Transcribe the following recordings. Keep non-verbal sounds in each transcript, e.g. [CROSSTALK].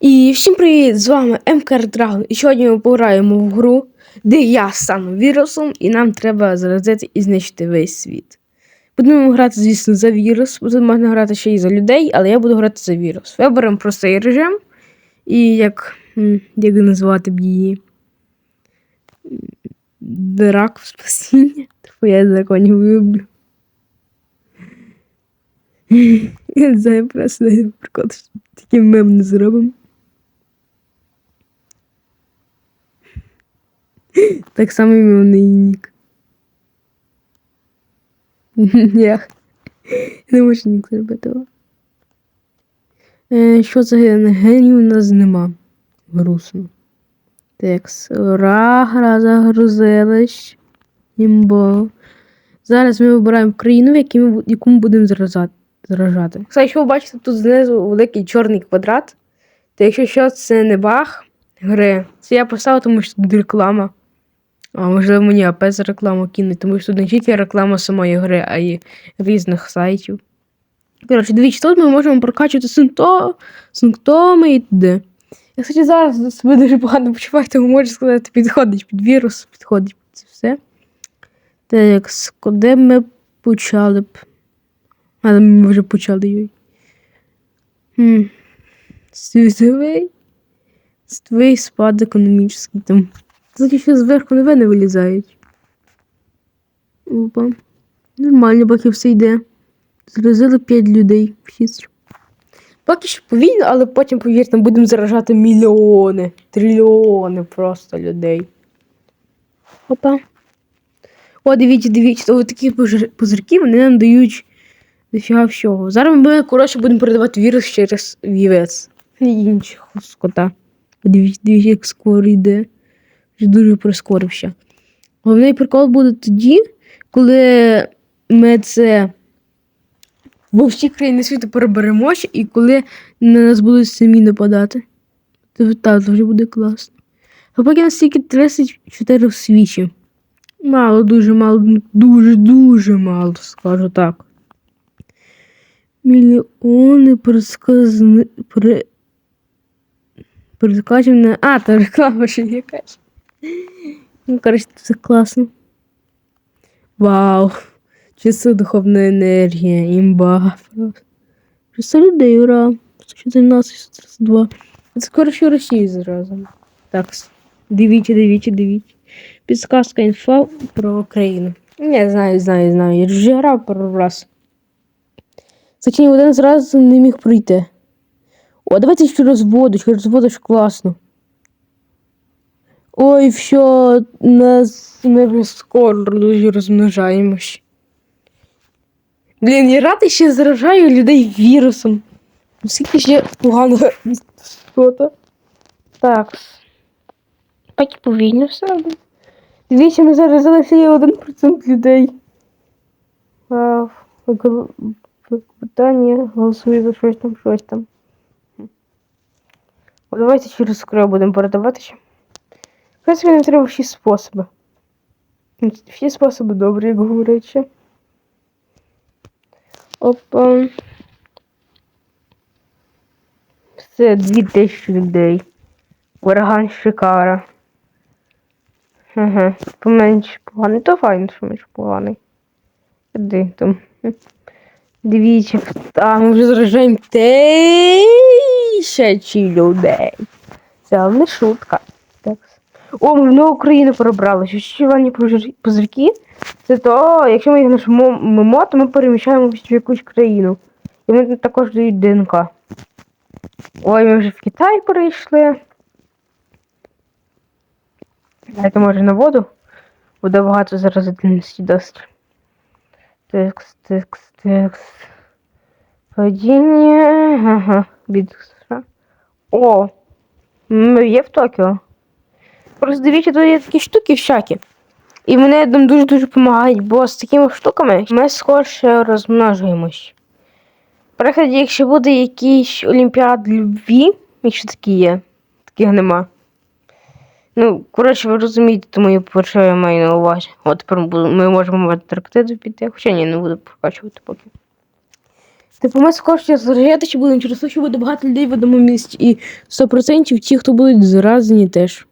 І всім привіт! З вами МКР Драгон. І сьогодні ми пограємо в гру, де я стану вірусом, і нам треба заразити і знищити весь світ. Будемо грати, звісно, за вірус. Тут можна грати ще й за людей, але я буду грати за вірус. Виберемо простий режим. І як, як назвати б її? Драк в спасіння. Типу я драконів люблю. [LAUGHS] Я не знаю, просто прикол, що такий мем не зробимо. [LAUGHS] Так само ім'я нік. [LAUGHS] Я [LAUGHS] не можу нік зробити. Е, що за ген? Генів у нас нема. Грустно. Текс. Ура, гра загрузилась. Імбо. Зараз ми вибираємо країну, яку ми будемо заражати. заражати. Кстати, якщо ви бачите, тут знизу великий чорний квадрат, то якщо що, це не баг гри, це я поставив, тому що тут реклама. А можливо, мені АП за рекламу кинуть, тому що тут не тільки реклама самої гри, а й різних сайтів. Коротше, дивіться, тут ми можемо прокачувати симптоми, симптоми і т.д. Я, кстати, зараз себе дуже погано почуваю, тому можу сказати, підходить під вірус, підходить під це все. Так, куди ми почали б. Але ми вже почали йой. Хм. Світовий. Світовий спад економічний там. Тільки що зверху новини вилізають. Опа. Нормально, поки все йде. Заразили 5 людей. 6. Поки що повільно, але потім, повірте, будемо заражати мільйони, трильйони просто людей. Опа. О, дивіться, дивіться, ось такі пузирки вони нам дають дофіга всього. Зараз ми, коротше, будемо передавати вірус через вівець. І іншого скота. Дивіться, дивіться, як скоро йде. Дуже прискорився. Головний прикол буде тоді, коли ми це во всі країни світу переберемося, і коли на нас будуть самі нападати. Це так, вже буде класно. А поки нас тільки 34 в світі. Мало, дуже мало, дуже, дуже мало, скажу так. Мільйони предсказни... При... Предсказане... А, та реклама ще якась. Ну, коротше, це класно. Вау. Чисто духовна енергія, імба. Просто. 600 людей, ура. 114, 132. Це скоро ще в Росії зразу. Так, дивіться, дивіться, дивіться. Підсказка інфа про Україну. Не знаю, знаю, знаю. Я вже грав пару раз. Кстати, один з раз не міг пройти. О, давайте через воду ж класно. Ой, все, нас ми скоро дуже розмножаємось. Блін, я радий ще заражаю людей вірусом. Скільки ще поганого що-то. Так. Так повільно все. Дивіться, ми заразили ще 1% людей. Гол- Питання голосує за щось там, щось там. Давайте через скоро будемо передавати ще. Принципі, нам треба всі способи. Всі способи добрі, як говорять. Опа. Все, 2000 людей. Ураган Шикара. Ага, поменш поганий. То файно, що менш поганий. Іди там. Дивіться, там вже заражаємо тисячі людей. Це не шутка. О, ми в нову Україну перебрали. Що щівані позирки? Це то, якщо ми їх нажмемо, то ми переміщаємося в якусь країну. І вони також дають ДНК. Ой, ми вже в Китай перейшли. Дайте може на воду. Буде багато заразительності дасть. Текст, текст, текст. Падіння. Ага. Від О! Ми є в Токіо. Просто дивіться, тут є такі штуки всякі. І вони нам дуже-дуже допомагають, бо з такими штуками ми скорше розмножуємось. В прикладі, якщо буде якийсь Олімпіад любві, якщо такі є, таких нема. Ну, коротше, ви розумієте, тому про що я маю на увазі. От тепер ми можемо в Антарктиду піти, хоча ні, не буду прокачувати поки. Типу, ми скорше зрозуміти, будемо через те, що буде багато людей в одному місці. І 100% ті, хто будуть заразені теж.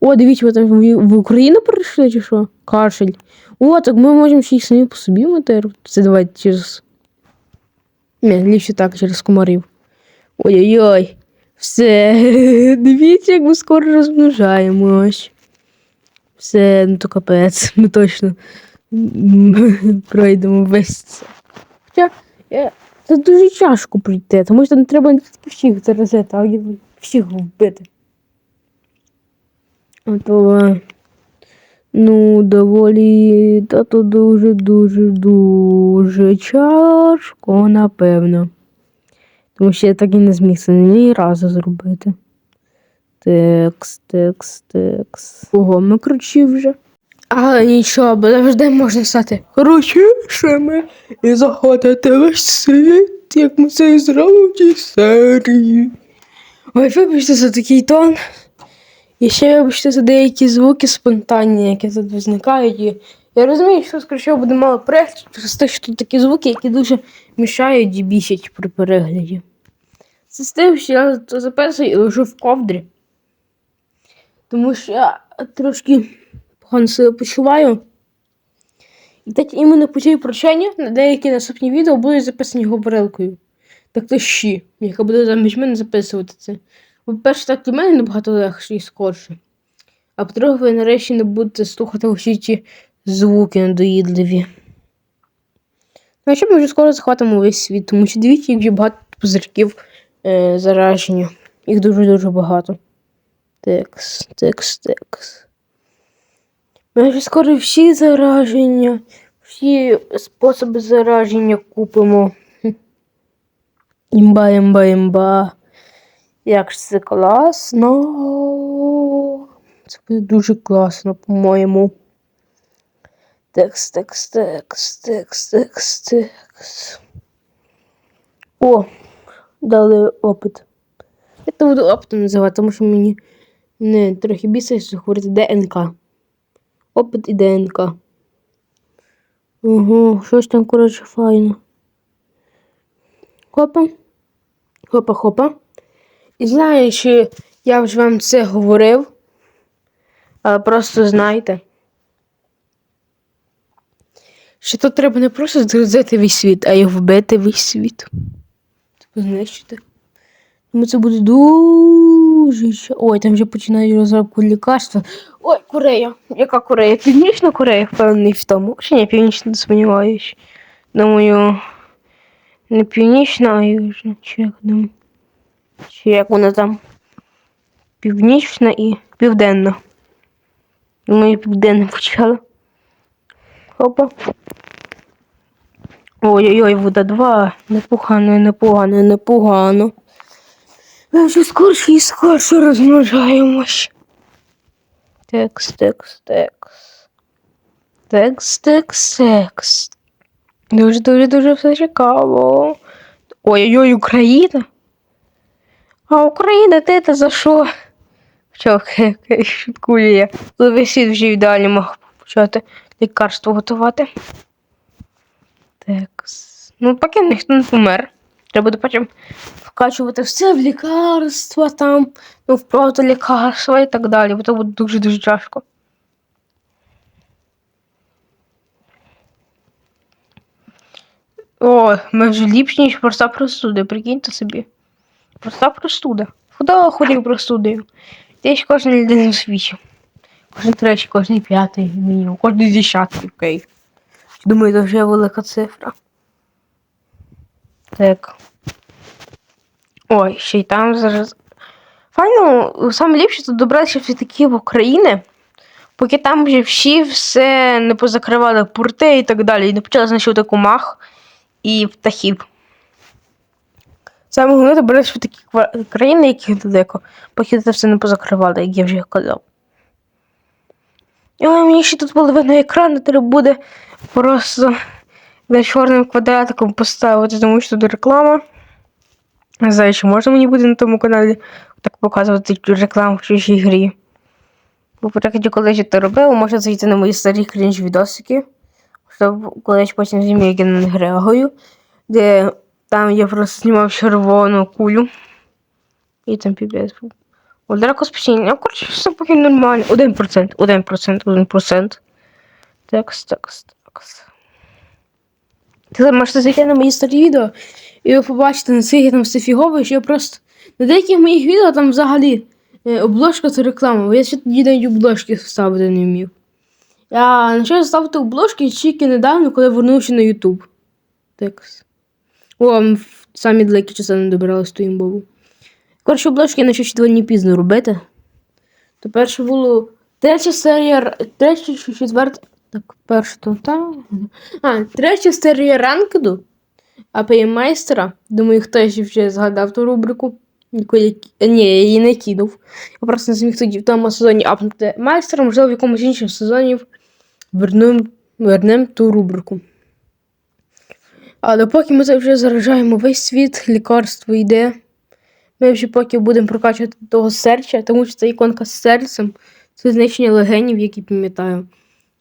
О, дивіться, ви там в, Україну прийшли чи що? Кашель. О, так ми можемо ще й самі по собі мати. Це давайте через. Не, ліпше так, через комарів. Ой-ой-ой. Все. [LAUGHS] Дивіться, як ми скоро розмножаємось. Все, ну то капець, [LAUGHS] ми точно [LAUGHS] пройдемо весь це. Хоча е, це дуже тяжко пройти, тому що не треба не тільки всіх заразити, а всіх вбити. То, ну, доволі, та то дуже, дуже, дуже тяжко, напевно. Тому що я так і не зміг це ні разу зробити. Текс, текс, текс. Ого, ми кручі вже. А нічого, бо завжди можна стати крутішими і заходити весь світ, як ми це і зробимо в цій серії. Ой, вибачте за такий тон. І ще вибачте за деякі звуки спонтанні, які тут визникають. І я розумію, що скоріше буде мало переглядів через те, що тут такі звуки, які дуже мішають і бісять при перегляді. Це з тим, що я це записую і лежу в ковдрі. Тому що я трошки погано себе почуваю. І так іменно по цій причині на деякі наступні відео будуть записані говорилкою. Так то щі, яка буде замість мене записувати це. По-перше, так для мене набагато легше і скорше. А по-друге, ви нарешті не будете слухати усі ті звуки недоїдливі. Ну, а що ми вже скоро захватимо весь світ, тому що дивіться, як вже багато позирків е, зараження. Їх дуже-дуже багато. Текс, текс, текс. Ми вже скоро всі зараження, всі способи зараження купимо. Імба, імба, імба. Як ж це класно. Це буде дуже класно, по-моєму. Текс, текс, текс, текс, текс, текс. О, дали опит. Я це буду опитом називати, тому що мені не трохи бісить говорити ДНК. Опит і ДНК. Ого, щось там, коротше, файно. Хопа. Хопа-хопа. Знаю, що я вже вам це говорив, але просто знайте, що тут треба не просто згрузити весь світ, а й вбити весь світ. Тобто знищити. Тому це буде дуже. Ой, там вже починають розробку лікарства. Ой, Корея. Яка Корея? Північна Корея, впевнений в тому. Чи ні, північна не сумніваюсь. Думаю, не північна, а южна. Чи як думаю. Чи як вона там? Північна і південна. Думаю, південна почала. Опа. Ой-ой-ой, вода 2. Непогано, непогано, непогано. Ми вже скорше і скорше розмножаємось. Текс, текс, текс. Текс, текс, текс. Дуже, дуже, дуже все цікаво. Ой-ой-ой, Україна. А Україна, ти та за що? Що, [LAUGHS] шуткую я. Весь вже ідеально мог почати лікарство готувати. Текс. Ну, поки ніхто не помер. Треба буде потім вкачувати все в лікарства там, ну, в протолікарства і так далі, бо це буде дуже-дуже тяжко. О, ми вже ліпші, ніж проста простуда, прикиньте собі. Проста простуда. Хто хворів простудою? Десь кожна людина в світі. Кожен третій, кожен п'ятий мінімум, кожен десятий, окей. Думаю, це вже велика цифра. Так. Ой, ще й там зараз. Файно, саме ліпше тут добратися все-таки в Україну, поки там вже всі все не позакривали порти і так далі, і не почали знищувати комах і птахів. Саме головне добратися в такі країни, які далеко, поки це все не позакривали, як я вже казав. Ой, мені ще тут половина екрану треба буде просто на чорним квадратиком поставити, тому що тут реклама. Не знаю, чи можна мені буде на тому каналі так показувати рекламу в чужій грі. Бо прикладі, коли це робив, можна зайти на мої старі крінж відосики. Щоб колись потім зніму, як я них реагую. де там я просто знімав червону кулю. І там піпець був. Удар спасіння. Ну, коротше, все поки нормально. 1%, 1%, 1%. Текст, текст, текст. Ти можете зайти на мої старі відео, і ви побачите, наскільки там все фігово, що я просто. На деяких моїх відео там взагалі е, обложка це реклама, я ще тоді навіть обложки ставити не вмів. Я почав ставити обложки тільки недавно, коли вернувся на YouTube. Текст. О, самі далекі часи не добирались ту імбову. Коротше, обложки я два дні пізно робити. То перше було третя серія, третя чи четверта. Так, перша то там. А, третя серія ранкеду. АПМ майстера. Думаю, хтось вже згадав ту рубрику. Я... е, Ні, я її не кидав. Я просто не зміг тоді в тому сезоні апнути майстера, можливо, в якомусь іншому сезоні вернем, вернем ту рубрику. Але поки ми вже заражаємо весь світ, лікарство йде. Ми вже поки будемо прокачувати того серця, тому що це іконка з серцем, це знищення легенів, які пам'ятаю.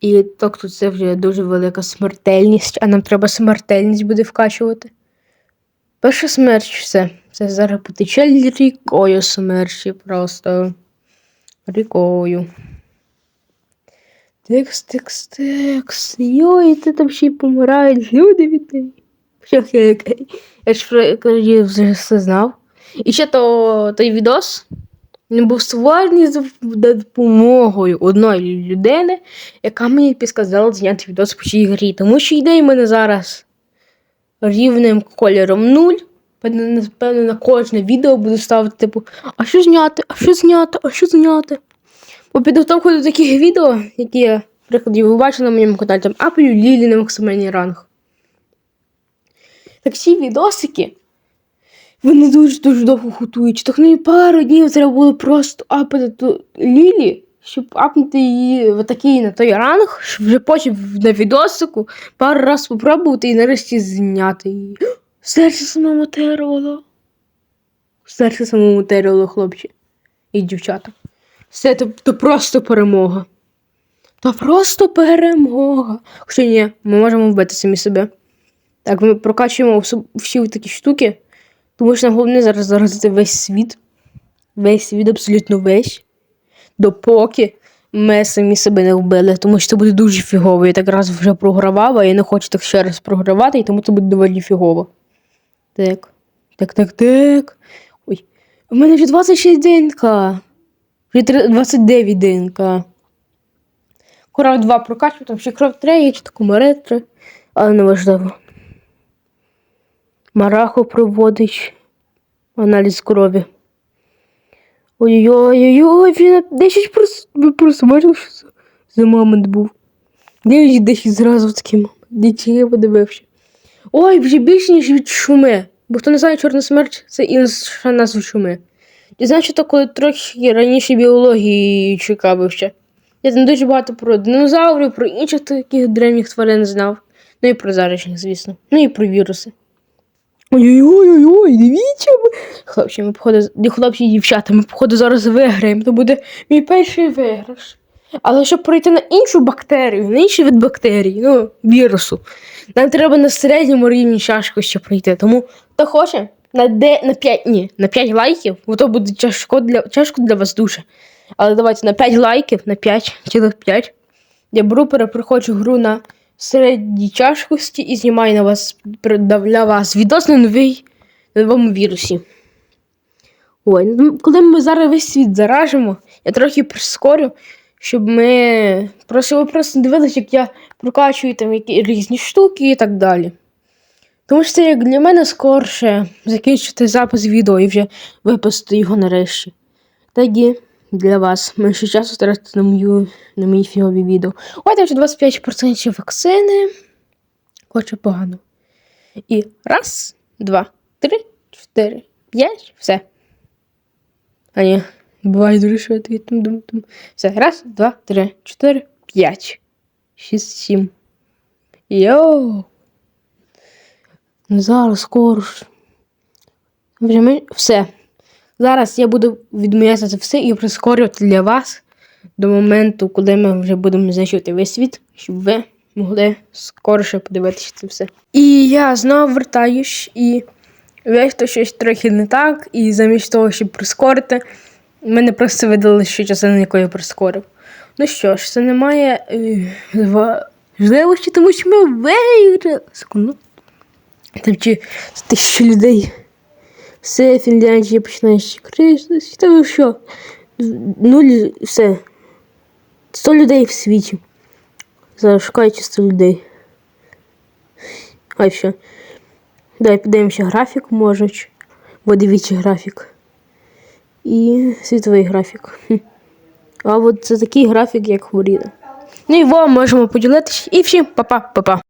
І так тут це вже дуже велика смертельність, а нам треба смертельність буде вкачувати. Перша смерть все. Це зараз потече рікою смерчі просто. Рікою. Текс, текс, текс. Йой, ти там ще й помирають люди від неї. Я ж вже все знав. І ще то, той відос він був створений за допомогою одної людини, яка мені підказала зняти відос по цій грі. Тому що ідеї в мене зараз рівним кольором 0. Напевно, на кожне відео буду ставити, типу, а що зняти, а що зняти, а що зняти. По підготовку до таких відео, які я, прикладі, ви бачили на моєму каналі, там апелю Лілі на максимальний ранг. Так ці відосики, вони дуже-дуже довго готують. Так і пару днів треба було просто апати ту Лілі, щоб апнути її в такий на той ранг, щоб вже потім на відосику пару раз спробувати і нарешті зняти її. Серце самому тероло. Серце самому тероло, хлопці і дівчата. Все то, то просто перемога. То просто перемога. Хоча ні, ми можемо вбити самі себе. Так, ми прокачуємо всі, такі штуки, тому що нам головне зараз заразити весь світ. Весь світ, абсолютно весь. Допоки ми самі себе не вбили, тому що це буде дуже фігово. Я так раз вже програвав, а я не хочу так ще раз програвати, і тому це буде доволі фігово. Так. Так, так, так. Ой. У мене вже 26 ДНК. Вже 29 ДНК. Корав 2 прокачу, там ще кров 3, є чи таку маретри, але не важливо. Марахо проводить аналіз крові. Ой-ой-ой, він на 10 просто, ви що за момент був. 9 10 зразу в такий момент. Дітей подивився. Ой, вже більше, ніж від шуми. Бо хто не знає, чорна смерть це інша назва шуми. І знаєш, то коли трохи раніше біології цікавився. Я там дуже багато про динозаврів, про інших таких древніх тварин знав. Ну і про зарічних, звісно. Ну і про віруси. Ой-ой-ой, дивіться. Хлопці, ми походу, хлопці і дівчата, ми походу зараз виграємо. То буде мій перший виграш. Але щоб пройти на іншу бактерію, на інший вид бактерій, ну, вірусу, нам треба на середньому рівні чашкості пройти. Тому хто хоче, на, де, на 5, ні, на 5 лайків, бо то буде тяжко для, тяжко для вас дуже. Але давайте на 5 лайків, на 5, цілих 5. Я беру, перепроходжу гру на середній тяжкості і знімаю на вас для вас відос на новий на новому вірусі. Ой, ну, коли ми зараз весь світ заражимо, я трохи прискорю, щоб ми просто ви просто дивилися, як я прокачую там які різні штуки і так далі. Тому що це як для мене скорше закінчити запис відео і вже випустити його нарешті. Тоді для вас менше часу тратити на мою на мої фігові відео. Ой, там вже 25% вакцини. Хоче погано. І раз, два, три, чотири, п'ять, все. А ні, буває дуже швидко. я там думаю, там. Все, раз, два, три, чотири, п'ять. Шість, сім. Йоу. Ну, Зараз скоро. Вже ми... Все. Зараз я буду відміняти це все і прискорювати для вас до моменту, коли ми вже будемо знищувати весь світ, щоб ви могли скоріше подивитися це все. І я знову вертаюсь, і вийшло щось трохи не так, і замість того, щоб прискорити, мене просто видали, що частина яку я прискорив. Ну що ж, це не має е, важливості, тому що ми виграли. Секунду. Там чи тисячі людей. Все, Фінляндія починає кричати. Та що? Нуль, все. 100 людей в світі. Зараз шукайте 100 людей. А що? Дай подивимося графік, може. Бо дивіться графік. І світовий графік. А от це такий графік, як говорили. Ну і вам можемо поділитися. І всім па-па, па-па.